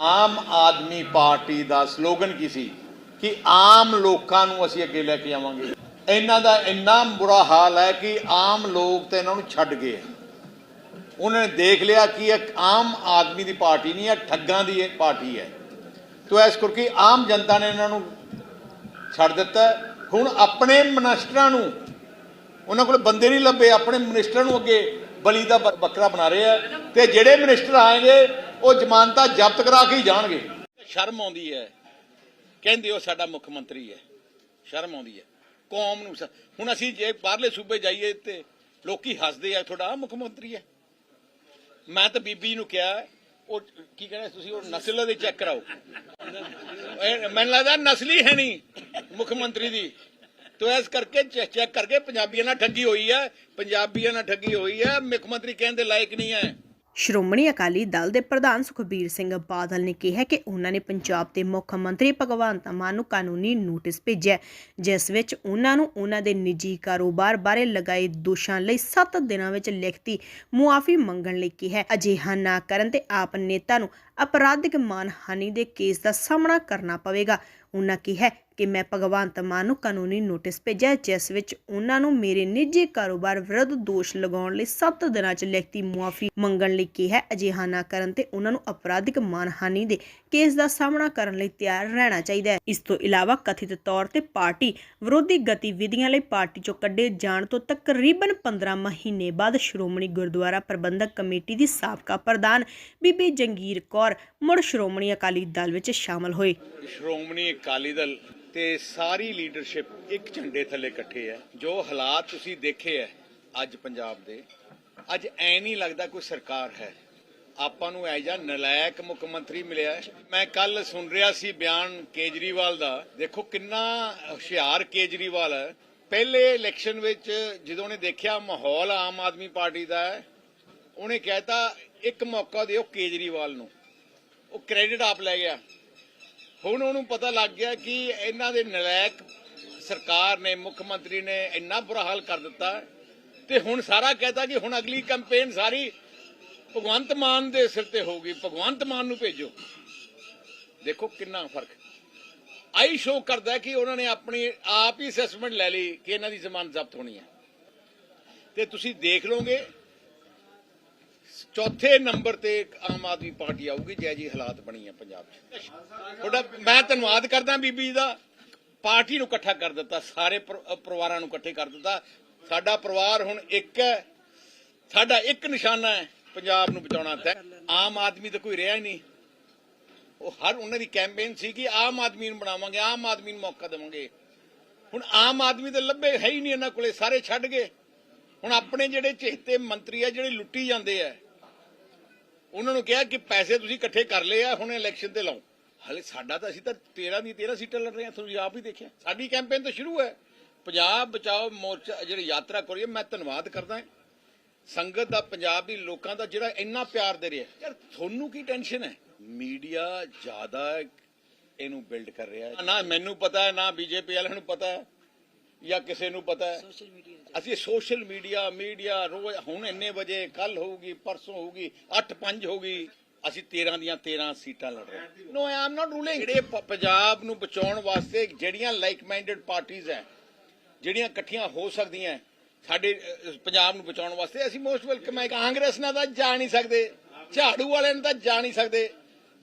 Aam Aadmi party ਦਾ slogan ਕੀ ਸੀ? ਕਿ ਆਮ ਲੋਕਾਂ ਨੂੰ ਅਸੀਂ ਅੱਗੇ ਲੈ ਕੇ ਆਵਾਂਗੇ। ਇਹਨਾਂ ਦਾ ਇੰਨਾ ਬੁਰਾ ਹਾਲ ਹੈ ਕਿ ਆਮ ਲੋਕ ਤੇ ਇਹਨਾਂ ਨੂੰ ਛੱਡ ਗਏ ਉਹਨਾਂ ਨੇ ਦੇਖ ਲਿਆ ਕਿ ਇੱਕ ਆਮ ਆਦਮੀ ਦੀ ਪਾਰਟੀ ਨਹੀਂ ਹੈ, ਠੱਗਾਂ ਦੀ ਇਹ ਪਾਰਟੀ ਹੈ। ਤੋ ਇਸ ਕਰਕੇ ਆਮ ਜਨਤਾ ਨੇ ਇਹਨਾਂ ਨੂੰ ਛੱਡ ਦਿੱਤਾ। ਹੁਣ ਆਪਣੇ ਮਨਿਸਟਰਾਂ ਨੂੰ, ਉਹਨਾਂ ਕੋਲ ਬੰਦੇ ਨਹੀਂ ਲੱਭੇ, ਆਪਣੇ ਮਨਿਸਟਰਾਂ ਨੂੰ ਅੱਗੇ ਬਲੀ ਦਾ ਬ- ਬੱਕਰਾ ਬਣਾ ਰਹੇ ਆ। ਤੇ ਜਿਹੜੇ ਮਨਿਸਟਰ ਆਏਗੇ ਉਹ ਜ਼ਮਾਨਤਾਂ ਜ਼ਬਤ ਕਰਾ ਕੇ ਹੀ ਜਾਣਗੇ। ਸ਼ਰਮ ਆਉਂਦੀ ਹੈ। ਕਹਿੰਦੇ ਉਹ ਸਾਡਾ ਮੁੱਖ ਮੰਤਰੀ ਹੈ। ਸ਼ਰਮ ਆਉਂਦੀ ਹੈ। ਕੌਮ ਨੂੰ ਹੁਣ ਅਸੀਂ ਜੇ ਬਾਹਰਲੇ ਸੂਬੇ ਜਾਈਏ ਤੇ ਲੋਕੀ ਹੱਸਦੇ ਆ, ਤੁਹਾਡਾ ਮੁੱਖ ਮੰਤਰੀ ਹੈ। ਮੈਂ ਤਾਂ ਬੀਬੀ ਨੂੰ ਕਿਹਾ, ਉਹ ਕੀ ਕਹਿੰਦੇ ਤੁਸੀਂ, ਉਹ ਨਸਲ ਦੇ ਚੈੱਕ ਕਰਾਓ। ਮੈਨੂੰ ਲੱਗਦਾ ਨਸਲੀ ਹੈ ਨਹੀਂ ਮੁੱਖ ਮੰਤਰੀ ਦੀ। ਤੋ ਇਸ ਕਰਕੇ ਚੈੱਕ ਕਰਕੇ ਪੰਜਾਬੀਆਂ ਨਾਲ ਠੱਗੀ ਹੋਈ ਹੈ। ਪੰਜਾਬੀਆਂ ਨਾਲ ਠੱਗੀ ਹੋਈ ਹੈ। ਮੁੱਖ ਮੰਤਰੀ ਕਹਿੰਦੇ ਲਾਇਕ ਨਹੀਂ ਹੈ। ਸ਼੍ਰੋਮਣੀ ਅਕਾਲੀ ਦਲ ਦੇ ਪ੍ਰਧਾਨ ਸੁਖਬੀਰ ਸਿੰਘ ਬਾਦਲ ਨੇ ਕਿਹਾ ਕਿ ਉਹਨਾਂ ਨੇ ਪੰਜਾਬ ਦੇ ਮੁੱਖ ਮੰਤਰੀ ਭਗਵੰਤ ਮਾਨ ਨੂੰ ਕਾਨੂੰਨੀ ਨੋਟਿਸ ਭੇਜਿਆ ਜਿਸ ਵਿੱਚ ਉਹਨਾਂ ਨੂੰ ਉਹਨਾਂ ਦੇ ਨਿੱਜੀ ਕਾਰੋਬਾਰ ਬਾਰੇ ਲਗਾਏ ਦੋਸ਼ਾਂ ਲਈ 7 ਦਿਨਾਂ ਵਿੱਚ ਲਿਖਤੀ ਮੁਆਫੀ ਮੰਗਣ ਲਈ ਕਿਹਾ ਅਜਿਹਾ ਨਾ ਕਰਨ ਤੇ ਆਪ ਨੇਤਾ ਨੂੰ ਅਪਰਾਧਿਕ ਮਾਨਹਾਨੀ ਦੇ ਕੇਸ ਦਾ ਸਾਹਮਣਾ ਕਰਨਾ ਪਵੇਗਾ। ਉਹਨਾਂ ਕਿਹਾ ਕਿ ਮੈਂ ਭਗਵੰਤ ਮਾਨ ਨੂੰ ਕਾਨੂੰਨੀ ਨੋਟਿਸ ਭੇਜਿਆ, ਜਿਸ ਵਿੱਚ ਉਹਨਾਂ ਨੂੰ ਮੇਰੇ ਨਿੱਜੀ ਕਾਰੋਬਾਰ ਵਿਰੁੱਧ ਦੋਸ਼ ਲਗਾਉਣ ਲਈ 7 ਦਿਨਾਂ 'ਚ ਲਿਖਤੀ ਮੁਆਫੀ ਮੰਗਣ ਲਈ ਕਿਹਾ। ਅਜਿਹਾ ਨਾ ਕਰਨ ਤੇ ਉਹਨਾਂ ਨੂੰ ਅਪਰਾਧਿਕ ਮਾਨਹਾਨੀ ਦੇ ਕੇਸ ਦਾ ਸਾਹਮਣਾ ਕਰਨ ਲਈ ਤਿਆਰ ਰਹਿਣਾ ਚਾਹੀਦਾ ਹੈ। ਇਸ ਤੋਂ ਇਲਾਵਾ ਕਥਿਤ ਤੌਰ ਤੇ ਪਾਰਟੀ ਵਿਰੋਧੀ ਗਤੀਵਿਧੀਆਂ ਲਈ ਪਾਰਟੀ 'ਚੋਂ ਕੱਢੇ ਜਾਣ ਤੋਂ ਤਕਰੀਬਨ 15 ਮਹੀਨੇ ਬਾਅਦ ਸ਼੍ਰੋਮਣੀ ਗੁਰਦੁਆਰਾ ਪ੍ਰਬੰਧਕ ਕਮੇਟੀ ਦੀ ਸਾਬਕਾ ਪ੍ਰਧਾਨ ਬੀਬੀ ਜੰਗੀਰ ਕੌਰ ਮੁੜ ਸ਼੍ਰੋਮਣੀ ਅਕਾਲੀ ਦਲ ਵਿੱਚ ਸ਼ਾਮਲ ਹੋਏ। ਸ਼੍ਰੋਮਣੀ ਅਕਾਲੀ ਦਲ ਤੇ ਸਾਰੀ ਲੀਡਰਸ਼ਿਪ ਇੱਕ ਝੰਡੇ ਥੱਲੇ ਇਕੱਠੇ ਹੈ। ਜੋ ਹਾਲਾਤ ਤੁਸੀਂ ਦੇਖੇ ਹੈ ਅੱਜ ਪੰਜਾਬ ਦੇ, ਅੱਜ ਐ ਨਹੀਂ ਲੱਗਦਾ ਕੋਈ ਸਰਕਾਰ ਹੈ। ਆਪਾਂ ਨੂੰ ਐ ਜਾਂ ਨਲਾਇਕ ਮੁੱਖ ਮੰਤਰੀ ਮਿਲਿਆ ਮੈਂ ਕੱਲ ਸੁਣ ਰਿਹਾ ਸੀ ਬਿਆਨ ਕੇਜਰੀਵਾਲ ਦਾ। ਦੇਖੋ ਕਿੰਨਾ ਹੁਸ਼ਿਆਰ ਕੇਜਰੀਵਾਲ ਹੈ। ਪਹਿਲੇ ਇਲੈਕਸ਼ਨ ਵਿੱਚ ਜਦੋਂ ਉਹਨੇ ਦੇਖਿਆ ਮਾਹੌਲ ਆਮ ਆਦਮੀ ਪਾਰਟੀ ਦਾ ਹੈ, ਉਹਨੇ ਕਹਿਤਾ ਇੱਕ ਮੌਕਾ ਦਿਓ ਕੇਜਰੀਵਾਲ ਨੂੰ। ਉਹ ਕ੍ਰੈਡਿਟ ਆਪ ਲੈ ਗਿਆ। ਹੁਣ ਉਹਨੂੰ ਪਤਾ ਲੱਗ ਗਿਆ ਕਿ ਇਹਨਾਂ ਦੇ ਨਲਾਇਕ ਸਰਕਾਰ ਨੇ, ਮੁੱਖ ਮੰਤਰੀ ਨੇ ਇੰਨਾ ਬੁਰਾ ਹਾਲ ਕਰ ਦਿੱਤਾ ਤੇ ਹੁਣ ਸਾਰਾ ਕਹਤਾ ਕਿ ਹੁਣ ਅਗਲੀ ਕੈਂਪੇਨ ਸਾਰੀ ਭਗਵੰਤ ਮਾਨ ਦੇ ਸਿਰ ਤੇ ਹੋਊਗੀ। ਭਗਵੰਤ ਮਾਨ ਨੂੰ ਭੇਜੋ। ਦੇਖੋ ਕਿੰਨਾ ਫ਼ਰਕ। ਆਈ ਸ਼ੋ ਕਰਦਾ ਕਿ ਉਹਨਾਂ ਨੇ ਆਪਣੀ, ਆਪ ਹੀ ਅਸੈਸਮੈਂਟ ਲੈ ਲਈ ਕਿ ਇਹਨਾਂ ਦੀ ਜ਼ਮਾਨਤ ਜ਼ਬਤ ਹੋਣੀ ਹੈ। ਤੇ ਤੁਸੀਂ ਦੇਖ ਲਓਗੇ ਚੌਥੇ ਨੰਬਰ ਤੇ ਆਮ ਆਦਮੀ ਪਾਰਟੀ ਆਊਗੀ ਜੈ ਜੀ ਹਾਲਾਤ ਬਣੀ ਆ ਪੰਜਾਬ 'ਚ। ਤੁਹਾਡਾ ਮੈਂ ਧੰਨਵਾਦ ਕਰਦਾ ਬੀਬੀ ਜੀ ਦਾ। ਪਾਰਟੀ ਨੂੰ ਇਕੱਠਾ ਕਰ ਦਿੱਤਾ, ਸਾਰੇ ਪਰਿਵਾਰਾਂ ਨੂੰ ਇਕੱਠੇ ਕਰ ਦਿੱਤਾ। ਸਾਡਾ ਪਰਿਵਾਰ ਹੁਣ ਇੱਕ ਹੈ। ਸਾਡਾ ਇੱਕ ਨਿਸ਼ਾਨਾ ਹੈ, ਪੰਜਾਬ ਨੂੰ ਬਚਾਉਣਾ। ਤੈ ਆਮ ਆਦਮੀ ਤਾਂ ਕੋਈ ਰਿਹਾ ਹੀ ਨਹੀਂ। ਉਹ ਹਰ ਉਹਨਾਂ ਦੀ ਕੈਂਪੇਨ ਸੀ ਕਿ ਆਮ ਆਦਮੀ ਨੂੰ ਬਣਾਵਾਂਗੇ, ਆਮ ਆਦਮੀ ਨੂੰ ਮੌਕਾ ਦੇਵਾਂਗੇ। ਹੁਣ ਆਮ ਆਦਮੀ ਤਾਂ ਲੱਭੇ ਹੈ ਹੀ ਨਹੀਂ ਇਹਨਾਂ ਕੋਲੇ, ਸਾਰੇ ਛੱਡ ਗਏ। ਹੁਣ ਆਪਣੇ ਜਿਹੜੇ ਚੇਤੇ ਮੰਤਰੀ ਆ, ਜਿਹੜੇ ਲੁੱਟੀ ਜਾਂਦੇ ਆ, ਉਹਨਾਂ ਨੂੰ ਕਿਹਾ ਕਿ ਪੈਸੇ ਤੁਸੀਂ ਇਕੱਠੇ ਕਰ ਲਏ ਆ, ਹੁਣ ਇਲੈਕਸ਼ਨ ਤੇ ਲਾਓ। ਹਲੇ ਸਾਡਾ ਤਾਂ ਅਸੀਂ ਤਾਂ 13 ਦੀ 13 ਸੀਟਾਂ ਲੜ ਰਹੇ ਹਾਂ ਤੁਸੀਂ ਆਪ ਹੀ ਦੇਖਿਆ। ਸਾਡੀ ਕੈਂਪੇਨ ਤਾਂ ਸ਼ੁਰੂ ਹੈ। ਪੰਜਾਬ ਬਚਾਓ ਮੋਰਚਾ, ਜਿਹੜੀ ਯਾਤਰਾ ਕਰੀਏ ਮੈਂ ਧੰਨਵਾਦ ਕਰਦਾ ਸੰਗਤ ਦਾ, ਪੰਜਾਬ ਦੀ ਲੋਕਾਂ ਦਾ ਜਿਹੜਾ ਇੰਨਾ ਪਿਆਰ ਦੇ ਰਿਹਾ। ਯਾਰ, ਤੁਹਾਨੂੰ ਕੀ ਟੈਨਸ਼ਨ ਹੈ? ਮੀਡੀਆ ਜ਼ਿਆਦਾ ਇਹਨੂੰ ਬਿਲਡ ਕਰ ਰਿਹਾ ਨਾ ਮੈਨੂੰ ਪਤਾ ਹੈ, ਨਾ ਬੀਜੇਪੀ ਵਾਲਿਆਂ ਨੂੰ ਪਤਾ ਹੈ। ਜਾਂ ਕਿਸੇ ਨੂੰ ਪਤਾ ਹੈ। ਅਸੀਂ ਸੋਸ਼ਲ ਮੀਡੀਆ ਮੀਡੀਆ ਰੋਜ਼ ਹੁਣ ਇੰਨੇ ਵਜੇ ਕੱਲ ਹੋਊਗੀ ਪਰਸੋਂ ਹੋਊਗੀ 8 5 ਹੋਊਗੀ ਅਸੀਂ 13 ਦੀਆਂ 13 ਸੀਟਾਂ ਲੜ ਰਹੇ ਨੋ ਆਈ ਐਮ ਨਾਟ ਰੂਲਿੰਗ ਜਿਹੜੇ ਪੰਜਾਬ ਨੂੰ ਬਚਾਉਣ ਵਾਸਤੇ ਜਿਹੜੀਆਂ ਲਾਈਕ ਮਾਈਂਡਡ ਪਾਰਟੀਆਂ ਹੈ ਜਿਹੜੀਆਂ ਇਕੱਠੀਆਂ ਹੋ ਸਕਦੀਆਂ ਸਾਡੇ ਪੰਜਾਬ ਨੂੰ ਬਚਾਉਣ ਵਾਸਤੇ ਅਸੀਂ ਮੋਸਟ ਵੈਲਕਮ ਹੈ। ਕਾਂਗਰਸ ਨਾਲ ਤਾਂ ਜਾ ਨਹੀਂ ਸਕਦੇ ਝਾੜੂ ਵਾਲਿਆਂ ਨਾਲ ਤਾਂ ਜਾ ਨਹੀਂ ਸਕਦੇ।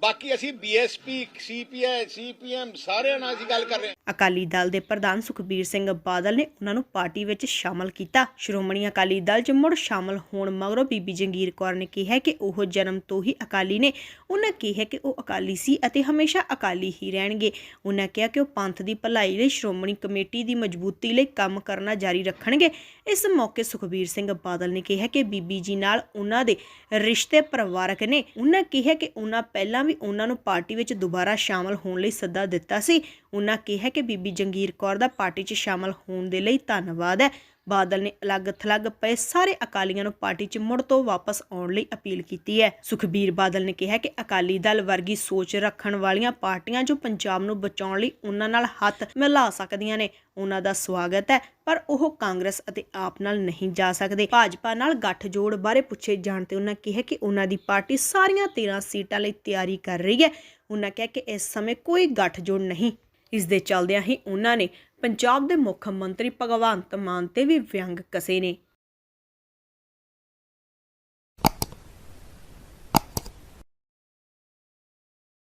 ਬਾਕੀ ਅਸੀਂ ਬੀਐਸਪੀ ਸੀਪੀਆਈ ਸੀਪੀਐਮ ਸਾਰਿਆਂ ਨਾਲ ਅਸੀਂ ਗੱਲ ਕਰ ਰਹੇ ਅਕਾਲੀ ਦਲ ਦੇ ਪ੍ਰਧਾਨ ਸੁਖਬੀਰ ਸਿੰਘ ਬਾਦਲ ਨੇ ਉਹਨਾਂ ਨੂੰ ਪਾਰਟੀ ਵਿੱਚ ਸ਼ਾਮਲ ਕੀਤਾ। ਸ਼੍ਰੋਮਣੀ ਅਕਾਲੀ ਦਲ 'ਚ ਮੁੜ ਸ਼ਾਮਲ ਹੋਣ ਮਗਰੋਂ ਬੀਬੀ ਜੰਗੀਰ ਕੌਰ ਨੇ ਕਿਹਾ ਕਿ ਉਹ ਜਨਮ ਤੋਂ ਹੀ ਅਕਾਲੀ ਨੇ। ਉਹਨਾਂ ਕਿਹਾ ਕਿ ਉਹ ਅਕਾਲੀ ਸੀ ਅਤੇ ਹਮੇਸ਼ਾ ਅਕਾਲੀ ਹੀ ਰਹਿਣਗੇ। ਉਹਨਾਂ ਕਿਹਾ ਕਿ ਉਹ ਪੰਥ ਦੀ ਭਲਾਈ ਲਈ ਸ਼੍ਰੋਮਣੀ ਕਮੇਟੀ ਦੀ ਮਜ਼ਬੂਤੀ ਲਈ ਕੰਮ ਕਰਨਾ ਜਾਰੀ ਰੱਖਣਗੇ। ਇਸ ਮੌਕੇ ਸੁਖਬੀਰ ਸਿੰਘ ਬਾਦਲ ਨੇ ਕਿਹਾ ਕਿ ਬੀਬੀ ਜੀ ਨਾਲ ਉਹਨਾਂ ਦੇ ਰਿਸ਼ਤੇ ਪਰਿਵਾਰਕ ਨੇ। ਉਹਨਾਂ ਕਿਹਾ ਕਿ ਉਹਨਾਂ ਪਹਿਲਾਂ ਵੀ ਉਹਨਾਂ ਨੂੰ ਪਾਰਟੀ ਵਿੱਚ ਦੁਬਾਰਾ ਸ਼ਾਮਲ ਹੋਣ ਲਈ ਸੱਦਾ ਦਿੱਤਾ ਸੀ। ਉਹਨਾਂ ਕਿਹਾ ਕਿ ਬੀਬੀ ਜੰਗੀਰ ਕੌਰ ਦਾ ਪਾਰਟੀ 'ਚ ਸ਼ਾਮਲ ਹੋਣ ਦੇ ਲਈ ਧੰਨਵਾਦ ਹੈ। ਬਾਦਲ ਨੇ ਅਲੱਗ-ਥਲੱਗ ਪਏ ਸਾਰੇ ਅਕਾਲੀਆਂ ਨੂੰ ਪਾਰਟੀ 'ਚ ਮੁੜ ਤੋਂ ਵਾਪਸ ਆਉਣ ਲਈ ਅਪੀਲ ਕੀਤੀ ਹੈ। ਸੁਖਬੀਰ ਬਾਦਲ ਨੇ ਕਿਹਾ ਕਿ ਅਕਾਲੀ ਦਲ ਵਰਗੀ ਸੋਚ ਰੱਖਣ ਵਾਲੀਆਂ ਪਾਰਟੀਆਂ ਜੋ ਪੰਜਾਬ ਨੂੰ ਬਚਾਉਣ ਲਈ ਉਹਨਾਂ ਨਾਲ ਹੱਥ ਮਿਲਾ ਸਕਦੀਆਂ ਨੇ, ਉਹਨਾਂ ਦਾ ਸਵਾਗਤ ਹੈ, ਪਰ ਉਹ ਕਾਂਗਰਸ ਅਤੇ ਆਪ ਨਾਲ ਨਹੀਂ ਜਾ ਸਕਦੇ। ਭਾਜਪਾ ਨਾਲ ਗੱਠਜੋੜ ਬਾਰੇ ਪੁੱਛੇ ਜਾਣ ਤੇ ਉਹਨਾਂ ਕਿਹਾ ਕਿ ਉਹਨਾਂ ਦੀ ਪਾਰਟੀ ਸਾਰੀਆਂ 13 ਸੀਟਾਂ ਲਈ ਤਿਆਰੀ ਕਰ ਰਹੀ ਹੈ। ਉਹਨਾਂ ਕਿਹਾ ਕਿ ਇਸ ਸਮੇਂ ਕੋਈ ਗੱਠਜੋੜ ਨਹੀਂ। ਇਸ ਦੇ ਚੱਲਦਿਆਂ ਹੀ ਉਹਨਾਂ ਨੇ ਪੰਜਾਬ ਦੇ ਮੁੱਖ ਮੰਤਰੀ ਭਗਵੰਤ ਮਾਨ ਤੇ ਵੀ ਵਿਅੰਗ ਕਸੇ ਨੇ।